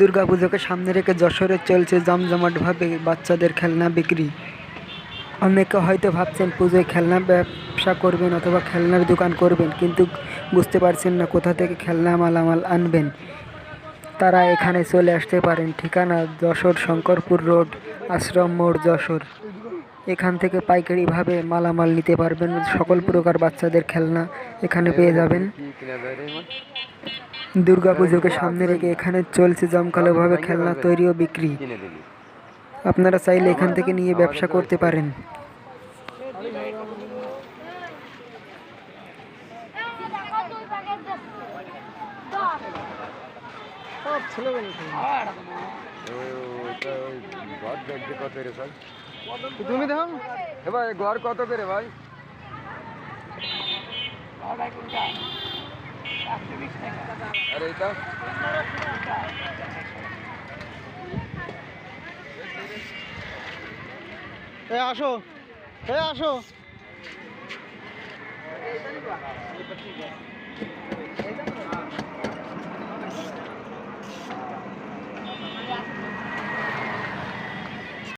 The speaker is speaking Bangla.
দুর্গাপুজোকে সামনে রেখে যশোরে চলছে জমজমাটভাবে বাচ্চাদের খেলনা বিক্রি। অনেকে হয়তো ভাবছেন পুজোয় খেলনা ব্যবসা করবেন অথবা খেলনার দোকান করবেন, কিন্তু বুঝতে পারছেন না কোথা থেকে খেলনা মালামাল আনবেন। তারা এখানে চলে আসতে পারেন। ঠিকানা যশোর শঙ্করপুর রোড, আশ্রম মোড় যশোর। এখান থেকে পাইকারিভাবে মালামাল নিতে পারবেন। সকল প্রকার বাচ্চাদের খেলনা এখানে পেয়ে যাবেন। দুর্গাপুজোকে সামনে রেখে এখানে চলছে জমকালোভাবে খেলনা তৈরি ও বিক্রি। আপনারা চাইলে এখান থেকে নিয়ে ব্যবসা করতে পারেন। তুমি দেখো এ ভাই ঘর কত করে ভাই? আর এইটা এ আসো। এ আসো।